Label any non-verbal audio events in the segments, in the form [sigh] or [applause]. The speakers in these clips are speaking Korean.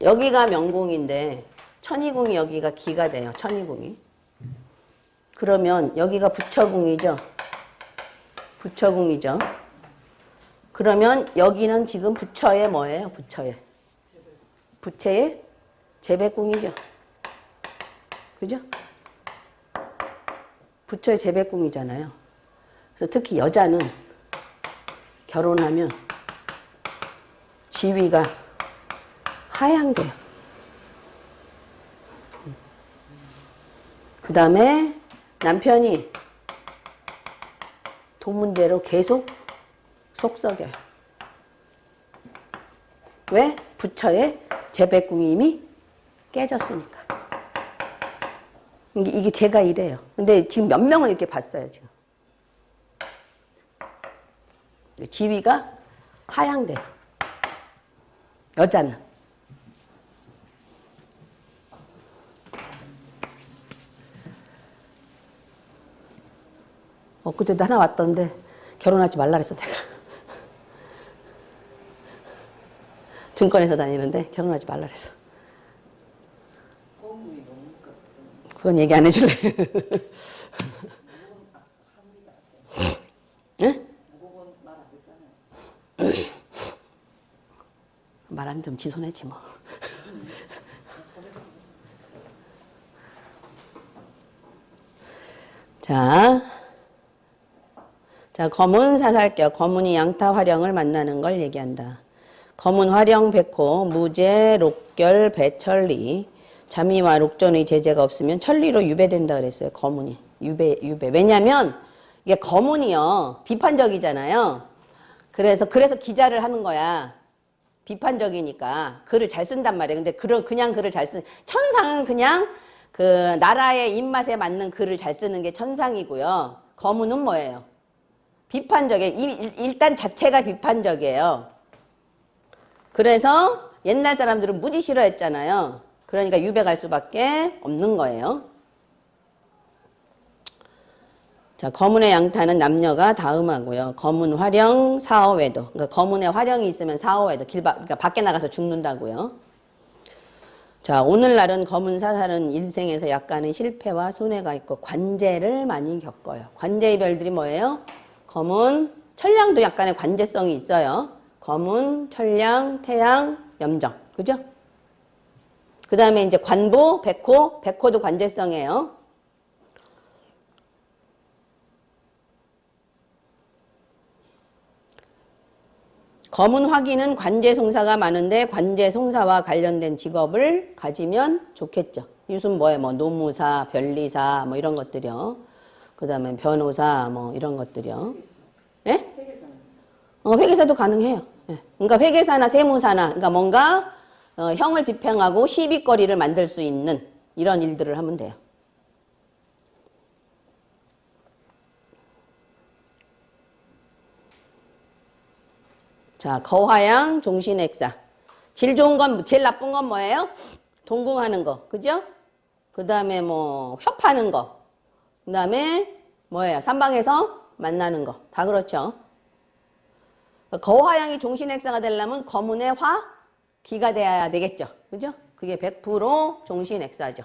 여기가 명궁인데 천이궁이 여기가 기가 돼요. 천이궁이. 그러면 여기가 부처궁이죠. 부처궁이죠. 그러면 여기는 지금 부처의 뭐예요? 부처의. 부채의 재배궁이죠. 그죠? 부처의 재배궁이잖아요. 그래서 특히 여자는 결혼하면 지위가 하향돼요. 그 다음에 남편이 돈 문제로 계속 속썩여요. 왜? 부처의 재배궁이 이미 깨졌으니까. 이게, 이게 제가 이래요. 근데 지금 몇 명을 이렇게 봤어요, 지금. 지위가 하향돼요. 여자는. 엊그제도 하나 왔던데 결혼하지 말라 그랬어 내가. 증권에서 다니는데 결혼하지 말라 그랬어. 그건 얘기 안 해줄래? 듣잖아요. 말안 좀 지손해지 뭐. 자, 자 검은 사살격, 검은이 양타 화령을 만나는 걸 얘기한다. 검은 화령 백호, 무제, 록결, 배천리. 자미와 록전의 제재가 없으면 천리로 유배된다 그랬어요. 검은이. 유배, 유배. 왜냐면 이게 검은이요. 비판적이잖아요. 그래서, 그래서 기자를 하는 거야. 비판적이니까 글을 잘 쓴단 말이에요. 근데 글을 그냥 글을 잘 쓰는 천상은 그냥 그 나라의 입맛에 맞는 글을 잘 쓰는 게 천상이고요. 거문은 뭐예요? 비판적이에요. 이- 일단 자체가 비판적이에요. 그래서 옛날 사람들은 무지 싫어했잖아요. 그러니까 유배 갈 수밖에 없는 거예요. 자, 거문의 양타는 남녀가 다음하고요. 거문 화령 사어외도. 그러니까 거문에 화령이 있으면 사어외도. 길 밖, 그러니까 밖에 나가서 죽는다고요. 자, 오늘날은 거문 사살은 인생에서 약간의 실패와 손해가 있고 관제를 많이 겪어요. 관제의 별들이 뭐예요? 거문, 천량도 약간의 관제성이 있어요. 거문, 천량, 태양, 염정. 그죠? 그 다음에 이제 관보, 백호, 백호도 관제성이에요. 검은 화기는 관제송사가 많은데 관제송사와 관련된 직업을 가지면 좋겠죠. 요즘 뭐에 뭐 노무사, 변리사 뭐 이런 것들이요. 그 다음에 변호사 뭐 이런 것들이요. 예? 회계사는 어, 회계사도 가능해요. 예. 그러니까 회계사나 세무사나 그러니까 뭔가 어, 형을 집행하고 시비거리를 만들 수 있는 이런 일들을 하면 돼요. 자, 거화양 종신액사. 제일 좋은 건, 제일 나쁜 건 뭐예요? 동궁하는 거. 그죠? 그 다음에 뭐, 협하는 거. 그 다음에 뭐예요? 삼방에서 만나는 거. 다 그렇죠. 거화양이 종신액사가 되려면 거문의 화, 기가 돼야 되겠죠. 그죠? 그게 100% 종신액사죠.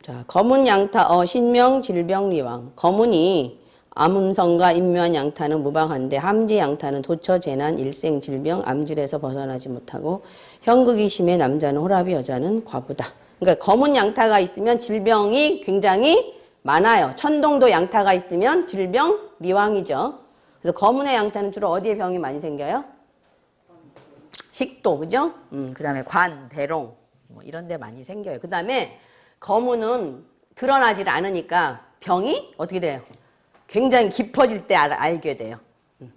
자, 검은 양타, 어, 신명, 질병, 리왕. 검은이 암음성과 인묘한 양타는 무방한데 함지 양타는 도처, 재난, 일생, 질병, 암질에서 벗어나지 못하고 형극이 심해 남자는 호랍이 여자는 과부다. 그러니까 검은 양타가 있으면 질병이 굉장히 많아요. 천동도 양타가 있으면 질병, 리왕이죠. 그래서 검은의 양타는 주로 어디에 병이 많이 생겨요? 식도, 그죠? 음, 그 다음에 관, 대롱, 뭐 이런 데 많이 생겨요. 그 다음에 거문은 드러나질 않으니까 병이 어떻게 돼요? 굉장히 깊어질 때 알, 알게 돼요. 음,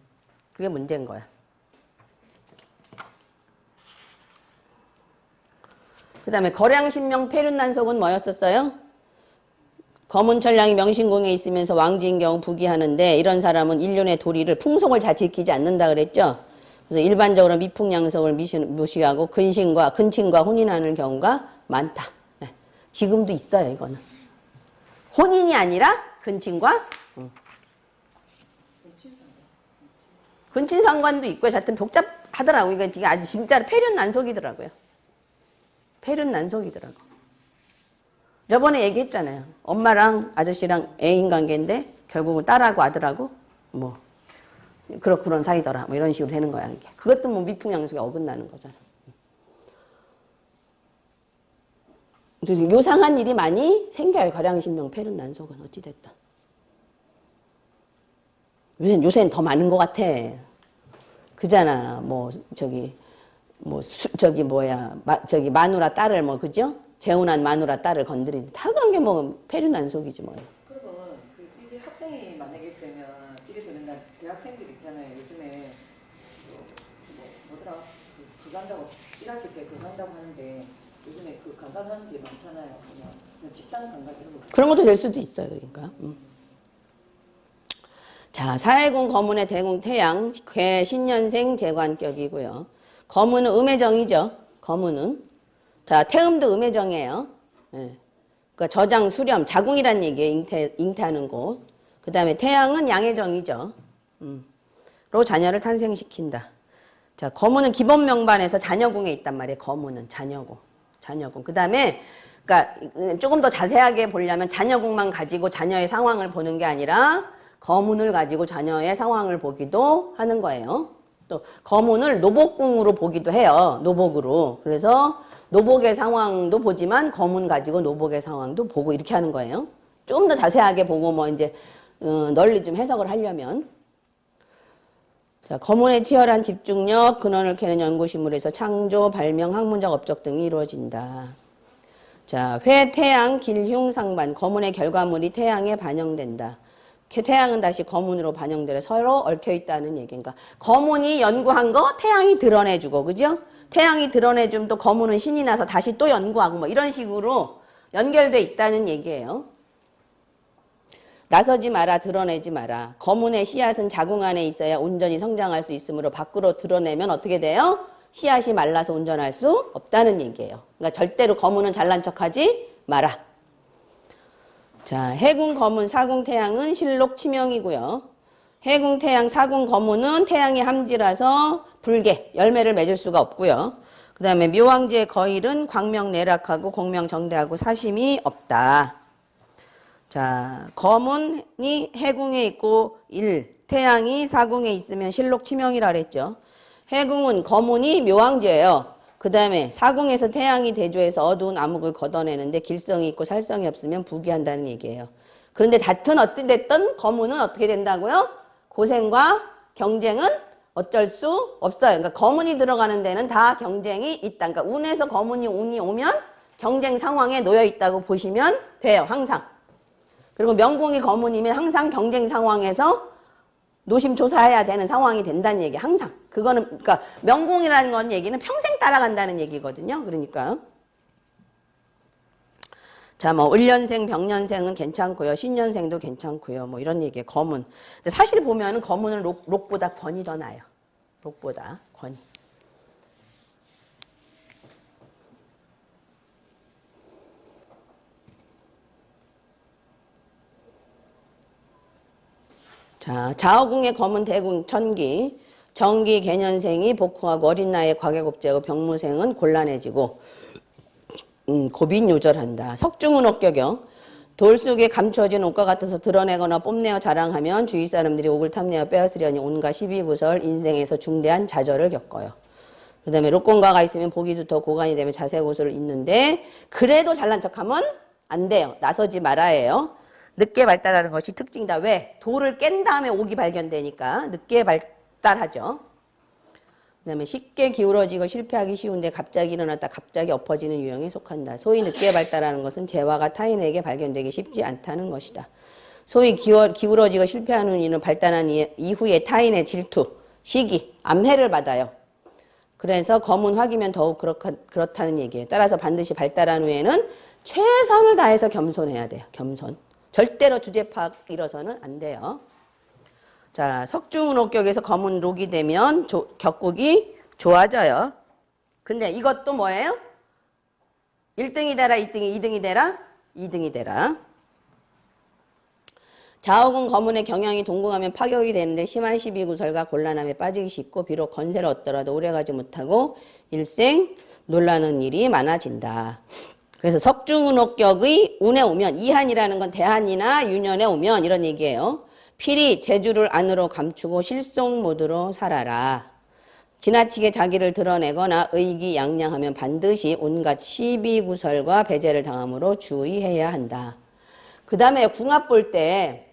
그게 문제인 거야. 그 다음에 거량신명 폐륜난속은 뭐였었어요? 검은 천량이 명신궁에 있으면서 왕지인 경우 부기하는데 이런 사람은 일륜의 도리를 풍속을 잘 지키지 않는다 그랬죠. 그래서 일반적으로 미풍양속을 무시하고 근신과 근친과 혼인하는 경우가 많다. 네. 지금도 있어요 이거는. 혼인이 아니라 근친과 음. 근친상관도 있고요. 하여튼 복잡하더라고요. 이거 이게 아주 진짜로 폐륜난속이더라고요. 폐륜난속이더라고. 저번에 얘기했잖아요. 엄마랑 아저씨랑 애인 관계인데 결국은 딸하고 아들하고 뭐 그런 그런 사이더라. 뭐 이런 식으로 되는 거야. 이게. 그것도 뭐 미풍양속에 어긋나는 거잖아. 요상한 일이 많이 생겨요. 거량신명 폐륜난속은 어찌됐든. 요새 요새는 더 많은 것 같아. 그잖아. 뭐 저기 뭐 수- 저기 뭐야 마, 저기 마누라 딸을 뭐 그죠? 재혼한 마누라 딸을 건드리지 다 그런 게 뭐 폐륜난속이지 뭐. 그러면 그 삐리 학생이 만약에 되면 삐리 되는 날 대학생들 있잖아요. 요즘에 뭐, 뭐 뭐더라 그, 그 간다고 1학기 때그 간다고 하는데 요즘에 그 강간하는 게 많잖아요. 그냥, 그냥 집단 강간 이런 거. 그런 것도 될 수도 있어요. 그러니까. 음. 자, 사회공 거문의 대공 태양 괴 신년생 재관격이고요. 거문은 음해정이죠. 거문은 자 태음도 음해정이에요. 예. 그러니까 저장 수렴 자궁이란 얘기예요. 잉태 잉태하는 곳. 그 다음에 태양은 양해정이죠. 음. 로 자녀를 탄생시킨다. 자, 거문은 기본 명반에서 자녀궁에 있단 말이에요. 거문은 자녀궁. 자녀궁. 그 다음에, 그니까, 조금 더 자세하게 보려면 자녀궁만 가지고 자녀의 상황을 보는 게 아니라 거문을 가지고 자녀의 상황을 보기도 하는 거예요. 또, 거문을 노복궁으로 보기도 해요. 노복으로. 그래서 노복의 상황도 보지만 거문 가지고 노복의 상황도 보고 이렇게 하는 거예요. 좀 더 자세하게 보고 뭐 이제, 어, 널리 좀 해석을 하려면. 자, 거문의 치열한 집중력, 근원을 캐는 연구심물에서 창조, 발명, 학문적 업적 등이 이루어진다. 자, 회, 태양, 길흉, 상반, 거문의 결과물이 태양에 반영된다. 태- 태양은 다시 거문으로 반영되려 서로 얽혀 있다는 얘기인가. 거문이 연구한 거 태양이 드러내주고, 그죠? 태양이 드러내주면 또 거문은 신이 나서 다시 또 연구하고 뭐 이런 식으로 연결돼 있다는 얘기예요. 나서지 마라, 드러내지 마라. 거문의 씨앗은 자궁 안에 있어야 온전히 성장할 수 있으므로 밖으로 드러내면 어떻게 돼요? 씨앗이 말라서 온전할 수 없다는 얘기예요. 그러니까 절대로 거문은 잘난 척하지 마라. 자, 해궁, 거문, 사궁, 태양은 실록 치명이고요. 해궁, 태양, 사궁, 거문은 태양이 함지라서 불개, 열매를 맺을 수가 없고요. 그 다음에 묘왕지의 거일은 광명 내락하고 공명 정대하고 사심이 없다. 자, 거문이 해궁에 있고 일, 태양이 사궁에 있으면 실록 치명이라 그랬죠. 해궁은 거문이 묘왕제예요. 그 다음에 사궁에서 태양이 대조해서 어두운 암흑을 걷어내는데 길성이 있고 살성이 없으면 부기한다는 얘기예요. 그런데 같은 어떤 됐든 거문은 어떻게 된다고요? 고생과 경쟁은 어쩔 수 없어요. 그러니까 거문이 들어가는 데는 다 경쟁이 있다. 그러니까 운에서 거문이 운이 오면 경쟁 상황에 놓여 있다고 보시면 돼요. 항상. 그리고 명궁이 거문이면 항상 경쟁 상황에서 노심초사해야 되는 상황이 된다는 얘기 항상. 그거는 그러니까 명궁이라는 건 얘기는 평생 따라간다는 얘기거든요. 그러니까. 자뭐 을년생 병년생은 괜찮고요. 신년생도 괜찮고요. 뭐 이런 얘기에 근데 사실 보면은 거문은 록, 록보다 권이 더 나요. 록보다 권 자, 자어궁의 검은 대궁 천기, 정기 개년생이 복후하고 어린 나이에 과계급제하고 병무생은 곤란해지고 음, 고빈 요절한다. 석중은 옥격여. 돌 속에 감춰진 옷과 같아서 드러내거나 뽐내어 자랑하면 주위 사람들이 옥을 탐내어 빼앗으려니 온갖 시비구설 인생에서 중대한 좌절을 겪어요. 그 다음에 로건과가 있으면 보기 도 더 고간이 되면 자세고소를 잊는데 그래도 잘난 척하면 안 돼요. 나서지 말아야 해요. 늦게 발달하는 것이 특징이다. 왜? 돌을 깬 다음에 옥이 발견되니까 늦게 발달하죠. 그 다음에 쉽게 기울어지고 실패하기 쉬운데 갑자기 일어났다 갑자기 엎어지는 유형에 속한다. 소위 늦게 발달하는 것은 재화가 타인에게 발견되기 쉽지 않다는 것이다. 소위 기울어지고 실패하는 이는 발달한 이- 이후에 타인의 질투, 시기, 암해를 받아요. 그래서 검은 확이면 더욱 그렇다, 그렇다는 얘기예요. 따라서 반드시 발달한 후에는 최선을 다해서 겸손해야 돼요. 겸손. 절대로 주제 파악 이뤄서는 안 돼요. 자, 석중은옥격에서 검은 록이 되면 조- 격국이 좋아져요. 근데 이것도 뭐예요? 1등이 되라, 2등이, 2등이 되라, 2등이 되라. 자오군 거문의 경향이 동궁하면 파격이 되는데 심한 시비 구설과 곤란함에 빠지기 쉽고 비록 건세를 얻더라도 오래가지 못하고 일생 놀라는 일이 많아진다. 그래서 석중운옥격의 운에 오면 이한이라는 건 대한이나 유년에 오면 이런 얘기예요. 필히 재주를 안으로 감추고 실속 모드로 살아라. 지나치게 자기를 드러내거나 의기양양하면 반드시 온갖 시비구설과 배제를 당함으로 주의해야 한다. 그 다음에 궁합 볼 때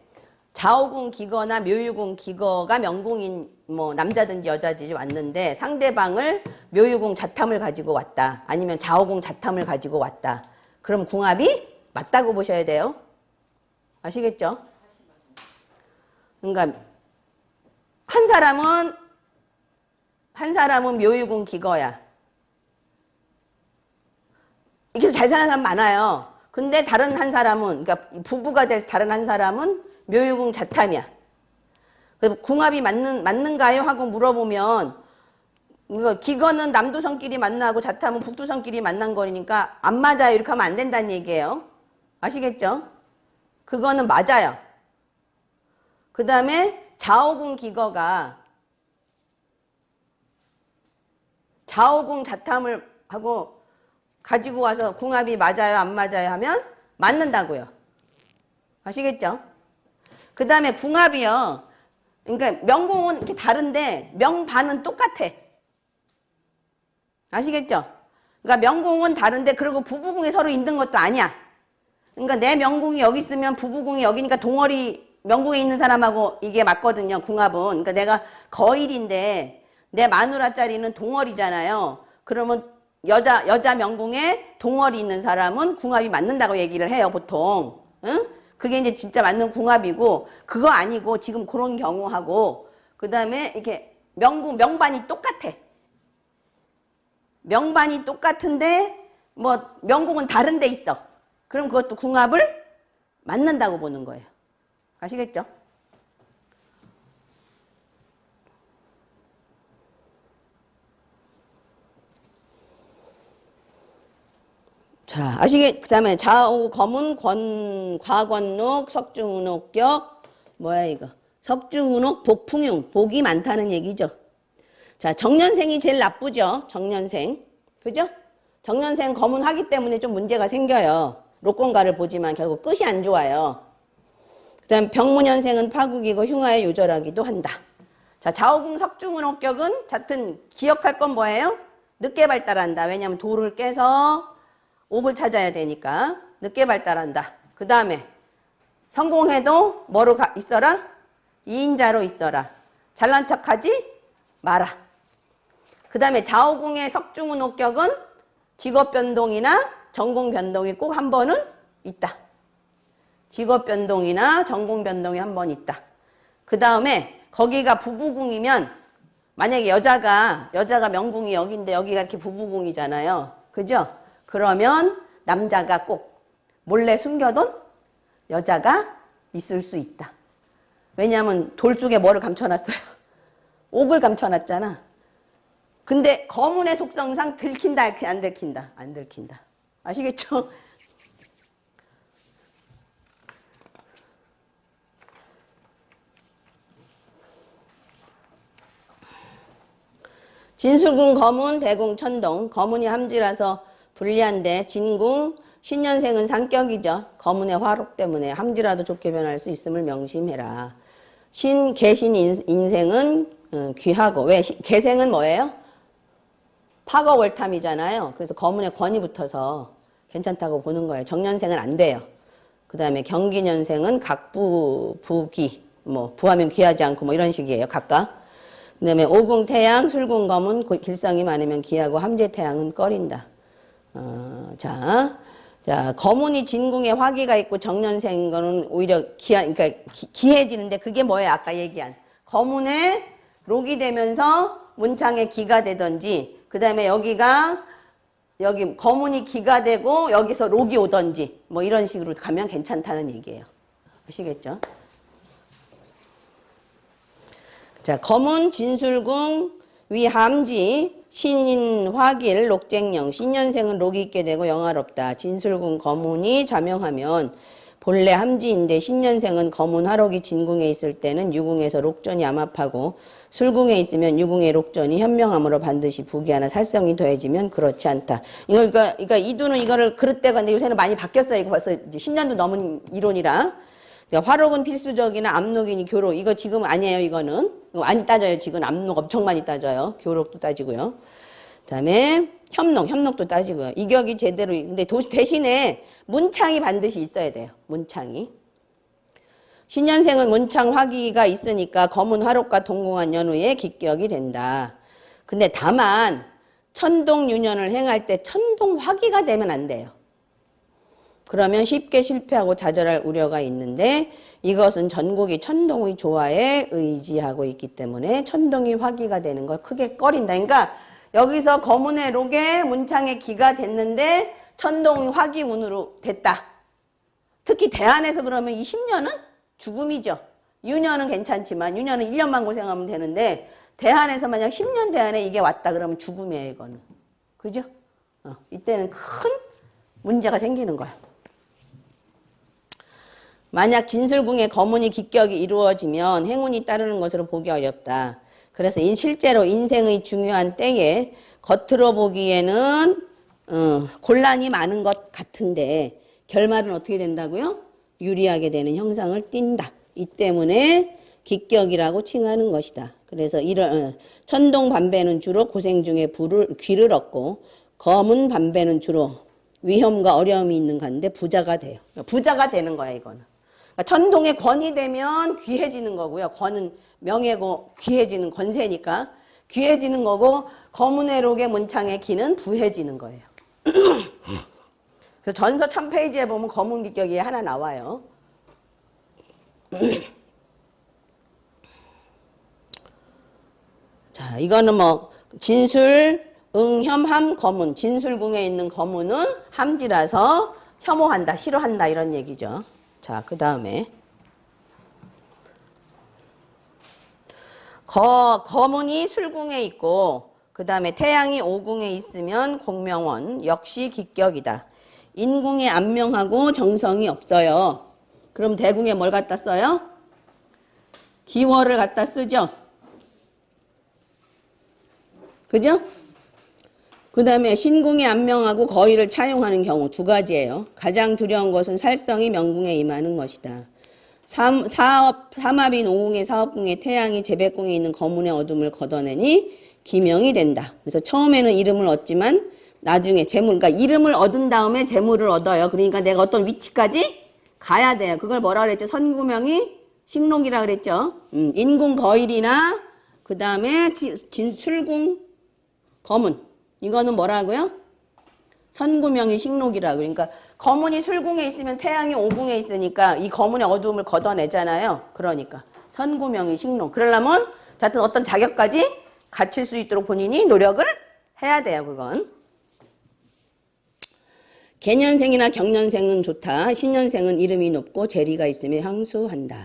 자오궁 기거나 묘유궁 기거가 명궁인 뭐 남자든지 여자든지 왔는데 상대방을 묘유궁 자탐을 가지고 왔다. 아니면 자오궁 자탐을 가지고 왔다. 그럼 궁합이 맞다고 보셔야 돼요. 아시겠죠? 그러니까 한 사람은 한 사람은 묘유궁 기거야. 이렇게 잘 사는 사람 많아요. 근데 다른 한 사람은, 그러니까 부부가 될 다른 한 사람은 묘유궁 자탐이야. 그래서 궁합이 맞는, 맞는가요? 하고 물어보면, 이거 기거는 남두성끼리 만나고 자탐은 북두성끼리 만난 거니까 안 맞아요. 이렇게 하면 안 된다는 얘기예요. 아시겠죠? 그거는 맞아요. 그 다음에 자오궁 기거가 자오궁 자탐을 하고 가지고 와서 궁합이 맞아요, 안 맞아요 하면 맞는다고요. 아시겠죠? 그 다음에 궁합이요. 그러니까 명궁은 이렇게 다른데 명반은 똑같아. 아시겠죠? 그러니까 명궁은 다른데 그리고 부부궁이 서로 있는 것도 아니야. 그러니까 내 명궁이 여기 있으면 부부궁이 여기니까 동월이 명궁에 있는 사람하고 이게 맞거든요. 궁합은. 그러니까 내가 거일인데 내 마누라짜리는 동월이잖아요. 그러면 여자 여자 명궁에 동월이 있는 사람은 궁합이 맞는다고 얘기를 해요, 보통. 응? 그게 이제 진짜 맞는 궁합이고 그거 아니고 지금 그런 경우하고 그 다음에 이렇게 명궁 명반이 똑같아. 명반이 똑같은데 뭐 명궁은 다른 데 있어. 그럼 그것도 궁합을 맞는다고 보는 거예요. 아시겠죠? 자, 아시겠, 그 다음에 좌우 검은 권, 과권록, 석중운옥격, 뭐야 이거. 석중운옥, 복풍용, 복이 많다는 얘기죠. 자, 정년생이 제일 나쁘죠. 정년생. 그죠? 정년생 검은 하기 때문에 좀 문제가 생겨요. 로건가를 보지만 결국 끝이 안 좋아요. 그 다음 병문년생은 파국이고 흉하에 요절하기도 한다. 자, 좌우궁 석중은 옥격은 같은 기억할 건 뭐예요? 늦게 발달한다. 왜냐하면 돌을 깨서 옥을 찾아야 되니까 늦게 발달한다. 그 다음에 성공해도 뭐로 가- 있어라? 이인자로 있어라. 잘난 척하지 마라. 그 다음에 좌우궁의 석중은 옥격은 직업 변동이나 전공 변동이 꼭 한 번은 있다. 직업 변동이나 전공 변동이 한 번 있다. 그 다음에 거기가 부부궁이면 만약에 여자가 여자가 명궁이 여기인데 여기가 이렇게 부부궁이잖아요. 그죠? 그러면 남자가 꼭 몰래 숨겨둔 여자가 있을 수 있다. 왜냐하면 돌 쪽에 뭐를 감춰놨어요? [laughs] 옥을 감춰놨잖아. 근데 거문의 속성상 들킨다 안 들킨다 안 들킨다. 아시겠죠? [laughs] 진술궁 거문 대궁 천동 거문이 함지라서 불리한데 진궁 신년생은 상격이죠. 거문의 화록 때문에 함지라도 좋게 변할 수 있음을 명심해라. 신 인- 인생은 어, 귀하고 왜 시- 계생은 뭐예요? 파거월탐이잖아요. 그래서 거문에 권이 붙어서 괜찮다고 보는 거예요. 정년생은 안 돼요. 그 다음에 경기년생은 각부, 부기, 뭐, 부하면 귀하지 않고 뭐 이런 식이에요. 각각. 그 다음에 오궁 태양, 술궁 검은 고- 길성이 많으면 귀하고 함재 태양은 꺼린다. 어, 자, 자, 거문이 진궁에 화기가 있고 정년생인 거는 오히려 기하, 그러니까 기- 기해지는데 그게 뭐예요? 아까 얘기한. 거문에 록이 되면서 문창에 기가 되든지, 그 다음에 여기가, 여기 거문이 기가 되고 여기서 록이 오든지, 뭐 이런 식으로 가면 괜찮다는 얘기예요. 아시겠죠? 자, 검은 진술궁 위함지 신인 화길 록쟁령 신년생은 록이 있게 되고 영화롭다. 진술궁 거문이 자명하면 본래 함지인데 신년생은 검은 화록이 진궁에 있을 때는 유궁에서 록전이 암합하고 술궁에 있으면 유궁의 록전이 현명함으로 반드시 부기 하나 살성이 더해지면 그렇지 않다. 이거 그러니까, 그러니까 이두는 이거를 그릇대가 근데 요새는 많이 바뀌었어요. 이거 벌써 이제 10년도 넘은 이론이라. 그러니까 화록은 필수적이나 압록이니 교록 이거 지금 아니에요. 이거는 이거 많이 따져요. 지금 압록 엄청 많이 따져요. 교록도 따지고요. 그다음에 협록, 협록도 따지고요. 이격이 제대로 근데 도- 대신에 문창이 반드시 있어야 돼요. 문창이. 신년생은 문창 화기가 있으니까 검은 화록과 동공한 연후에 기격이 된다. 근데 다만 천동 유년을 행할 때 천동 화기가 되면 안 돼요. 그러면 쉽게 실패하고 좌절할 우려가 있는데 이것은 전국이 천동의 조화에 의지하고 있기 때문에 천동이 화기가 되는 걸 크게 꺼린다. 그러니까 여기서 검은의 록에 문창의 기가 됐는데 천동이 화기운으로 됐다. 특히 대안에서 그러면 이 10년은 죽음이죠. 유년은 괜찮지만 유년은 1년만 고생하면 되는데 대안에서 만약 10년 대안에 이게 왔다 그러면 죽음이에요 이거는. 그죠? 어, 이때는 큰 문제가 생기는 거야. 만약 진술궁의 거문이 기격이 이루어지면 행운이 따르는 것으로 보기 어렵다. 그래서 인- 실제로 인생의 중요한 때에 겉으로 보기에는 어, 곤란이 많은 것 같은데 결말은 어떻게 된다고요? 유리하게 되는 형상을 띈다. 이 때문에 기격이라고 칭하는 것이다. 그래서 이런 어, 천동 반배는 주로 고생 중에 불을, 귀를 얻고 검은 반배는 주로 위험과 어려움이 있는 가운데 부자가 돼요. 부자가 되는 거야 이거는. 그러니까 천동의 권이 되면 귀해지는 거고요. 권은 명예고 귀해지는 권세니까 귀해지는 거고 검은의 록의 문창의 기는 부해지는 거예요. [clears throat] 그래서 전서 1000페이지에 보면 검은 기격이 하나 나와요. [clears throat] 자, 이거는 뭐 진술, 응혐, 함, 거문. 진술궁에 있는 거문은 함지라서 혐오한다, 싫어한다 이런 얘기죠. 자, 그 다음에 거, 거문이 술궁에 있고 그 다음에 태양이 오궁에 있으면 공명원 역시 기격이다. 인궁에 안명하고 정성이 없어요. 그럼 대궁에 뭘 갖다 써요? 기월을 갖다 쓰죠. 그죠? 그 다음에 신궁에 안명하고 거의를 차용하는 경우 두 가지예요. 가장 두려운 것은 살성이 명궁에 임하는 것이다. 삼, 사업, 삼합인 오궁의 사업궁의 태양이 재백궁에 있는 거문의 어둠을 걷어내니 기명이 된다. 그래서 처음에는 이름을 얻지만 나중에 재물, 그러니까 이름을 얻은 다음에 재물을 얻어요. 그러니까 내가 어떤 위치까지 가야 돼요. 그걸 뭐라 그랬죠? 선구명이 식록이라 그랬죠. 음, 인궁 거일이나 그 다음에 진술궁 거문. 이거는 뭐라고요? 선구명이 식록이라고. 그러니까 거문이 술궁에 있으면 태양이 오궁에 있으니까 이 거문의 어두움을 걷어내잖아요. 그러니까 선구명이 식록. 그러려면 하여튼 어떤 자격까지 갖출 수 있도록 본인이 노력을 해야 돼요. 그건. 개년생이나 경년생은 좋다. 신년생은 이름이 높고 재리가 있으며 향수한다.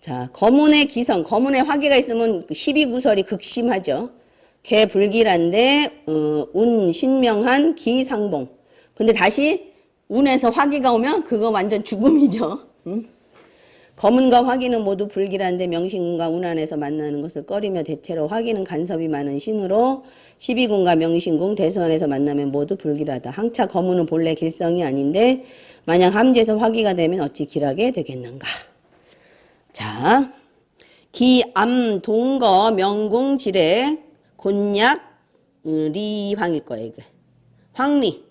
자, 거문의 기성, 거문의 화기가 있으면 12구설이 극심하죠. 개 불길한데 어, 운 신명한 기상봉. 근데 다시 운에서 화기가 오면 그거 완전 죽음이죠. [laughs] 음? 검은과 화기는 모두 불길한데 명신군과 운 안에서 만나는 것을 꺼리며 대체로 화기는 간섭이 많은 신으로 12군과 명신군 대선에서 만나면 모두 불길하다. 항차 검은은 본래 길성이 아닌데 만약 함지에서 화기가 되면 어찌 길하게 되겠는가. 자, 기암 동거 명궁 지례 곤약 음, 리황일 거예요. 이게. 황리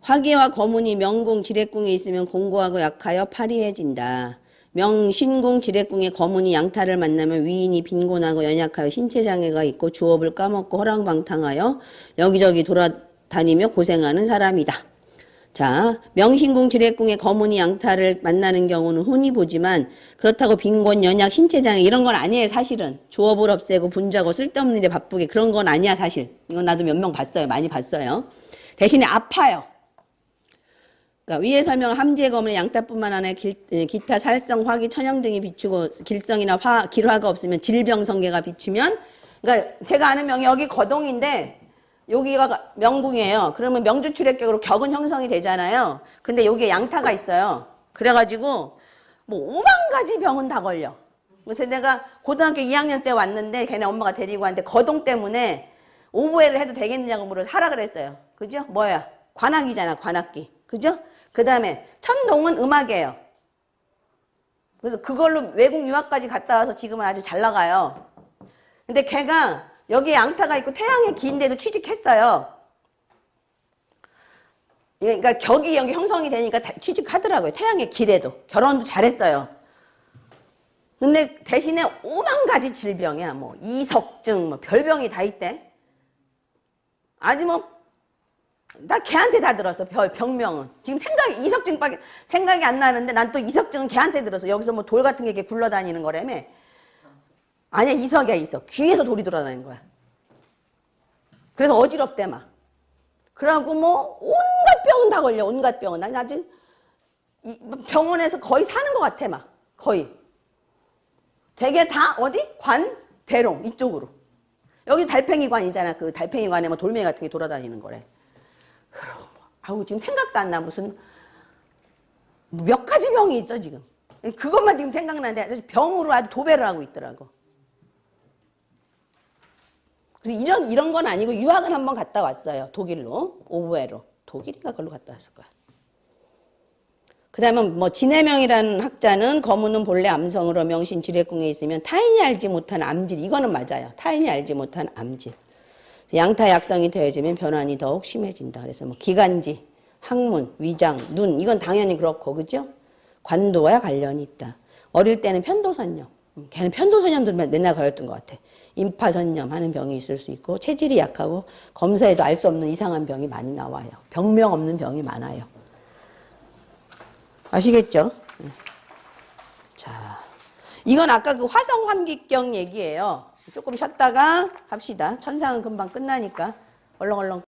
화기와 거문이 명궁 지례궁에 있으면 공고하고 약하여 파리해진다. 명신궁 지례궁의 거문이 양타를 만나면 위인이 빈곤하고 연약하여 신체 장애가 있고 주업을 까먹고 허랑방탕하여 여기저기 돌아다니며 고생하는 사람이다. 자, 명신궁 지례궁의 거문이 양타를 만나는 경우는 흔히 보지만 그렇다고 빈곤, 연약, 신체장애 이런 건 아니에요 사실은. 조업을 없애고 분자고 쓸데없는 일에 바쁘게 그런 건 아니야 사실. 이건 나도 몇 명 봤어요. 많이 봤어요. 대신에 아파요. 그러니까 위에 설명한 함지의 거문의 양타뿐만 아니라 길- 에, 기타 살성, 화기, 천형 등이 비추고 길성이나 화, 길화가 없으면 질병 성계가 비추면 그러니까 제가 아는 명이 여기 거동인데 여기가 명궁이에요. 그러면 명주 출액격으로 격은 형성이 되잖아요. 근데 여기에 양타가 있어요. 그래가지고 뭐 오만 가지 병은 다 걸려. 그래서 내가 고등학교 2학년 때 왔는데 걔네 엄마가 데리고 왔는데 거동 때문에 오보에를 해도 되겠느냐고 물어서 하라 그랬어요. 그죠? 뭐야? 관악이잖아, 관악기. 그죠? 그 다음에 천동은 음악이에요. 그래서 그걸로 외국 유학까지 갔다 와서 지금은 아주 잘 나가요. 근데 걔가 여기에 양타가 있고 태양의 기인데도 취직했어요. 예, 그러니까 격이 여기 형성이 되니까 다- 취직하더라고요. 태양의 길에도. 결혼도 잘했어요. 근데 대신에 오만 가지 질병이야. 뭐 이석증, 뭐 별병이 다 있대. 아주 뭐 나 걔한테 다 들었어. 별 병명은. 지금 생각이 이석증밖에 생각이 안 나는데 난 또 이석증은 걔한테 들었어. 여기서 뭐 돌 같은 게 이렇게 굴러다니는 거라며. 아니야 이석이야 이석. 귀에서 돌이 돌아다니는 거야. 그래서 어지럽대 막. 그러고 뭐 온갖 병은 다 걸려. 온갖 병은. 난 아직 이 병원에서 거의 사는 것 같아 막. 거의. 되게 다 어디? 관, 대롱 이쪽으로. 여기 달팽이관이잖아. 그 달팽이관에 뭐 돌멩이 같은 게 돌아다니는 거래. 그럼 아우 지금 생각도 안 나. 무슨 몇 가지 병이 있어 지금. 그것만 지금 생각나는데 병으로 아주 도배를 하고 있더라고. 그래서 이런 이런 건 아니고 유학을 한번 갔다 왔어요. 독일로 오브에로 독일인가 걸로 갔다 왔을 거야. 그다음에 뭐 진해명이라는 학자는 거문은 본래 암성으로 명신 지뢰궁에 있으면 타인이 알지 못한 암질 이거는 맞아요. 타인이 알지 못한 암질. 양타 약성이 되어지면 변환이 더욱 심해진다. 그래서 뭐 기관지, 항문, 위장, 눈 이건 당연히 그렇고 그죠? 관도와 관련이 있다. 어릴 때는 편도선염. 음, 걔는 편도선염도 맨- 맨날 걸렸던 것 같아. 임파선염 하는 병이 있을 수 있고 체질이 약하고 검사에도 알 수 없는 이상한 병이 많이 나와요. 병명 없는 병이 많아요. 아시겠죠? 네. 자, 이건 아까 그 화성 환기경 얘기예요. 조금 쉬었다가 합시다. 천상은 금방 끝나니까 얼렁얼렁